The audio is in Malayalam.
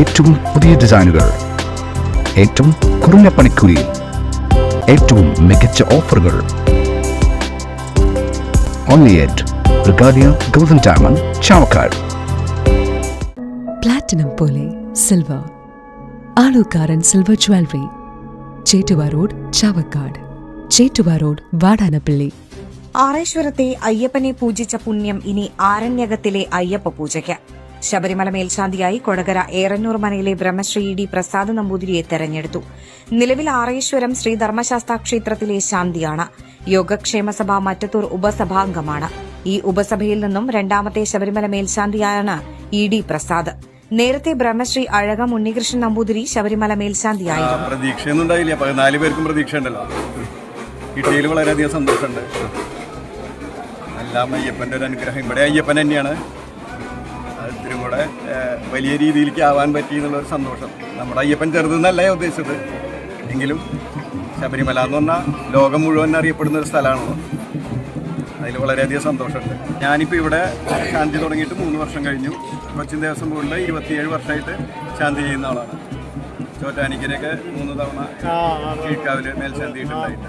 ഏറ്റവും പുതിയ ഡിസൈനുകൾ. ഏറ്റവും കുറഞ്ഞ പണിക്കൂലിയിൽ ഏറ്റവും മികച്ച ഓഫറുകൾ. Only at Regalia golden diamond Chavakkad platinum പോലെ silver Alukkaran silver jewellery Chettuva road Chavakkad Chettuva road Vadanappally ആറേശ്വരത്തെ അയ്യപ്പനെ പൂജിച്ച പുണ്യം ഇനി ആരണ്യകത്തിലെ അയ്യപ്പ പൂജയ്ക്ക്. ശബരിമല മേൽശാന്തിയായി കൊടകര ഏറന്നൂർ മനയിലെ ബ്രഹ്മശ്രീ ഡി പ്രസാദ് നമ്പൂതിരിയെ തെരഞ്ഞെടുത്തു. നിലവിൽ ആറേശ്വരം ശ്രീ ധർമ്മശാസ്ത്ര ക്ഷേത്രത്തിലെ ശാന്തിയാണ്. യോഗക്ഷേമ സഭ മറ്റത്തൂർ ഉപസഭാംഗമാണ്. ഈ ഉപസഭയിൽ നിന്നും രണ്ടാമത്തെ ശബരിമല മേൽശാന്തിയാണ് ഇ ഡി പ്രസാദ്. നേരത്തെ ബ്രഹ്മശ്രീ അഴകം ഉണ്ണികൃഷ്ണൻ നമ്പൂതിരി ശബരിമല മേൽശാന്തിയായിരുന്നു പേർക്കും ഒരു അനുഗ്രഹം. ഇവിടെ അയ്യപ്പൻ തന്നെയാണ്. അത് കൂടെ വലിയ രീതിയിലേക്ക് ആവാൻ പറ്റി എന്നുള്ളൊരു സന്തോഷം. നമ്മുടെ അയ്യപ്പൻ ചെറുതെന്നല്ല ഉദ്ദേശിച്ചത്? എങ്കിലും ശബരിമല എന്ന് പറഞ്ഞാൽ ലോകം മുഴുവൻ അറിയപ്പെടുന്ന ഒരു സ്ഥലമാണല്ലോ അതിൽ വളരെയധികം സന്തോഷമുണ്ട്. ഞാനിപ്പോൾ ഇവിടെ ശാന്തി തുടങ്ങിയിട്ട് മൂന്ന് വർഷം കഴിഞ്ഞു. കൊച്ചിൻ ദേവസ്വം ബോർഡിൽ ഇരുപത്തിയേഴ് വർഷമായിട്ട് ശാന്തി ചെയ്യുന്ന ആളാണ്. ചോറ്റാനിക്കരൊക്കെ മൂന്ന് തവണ കീഴ്ക്കാവിൽ മേൽശാന്തിയിട്ടുണ്ടായിട്ട്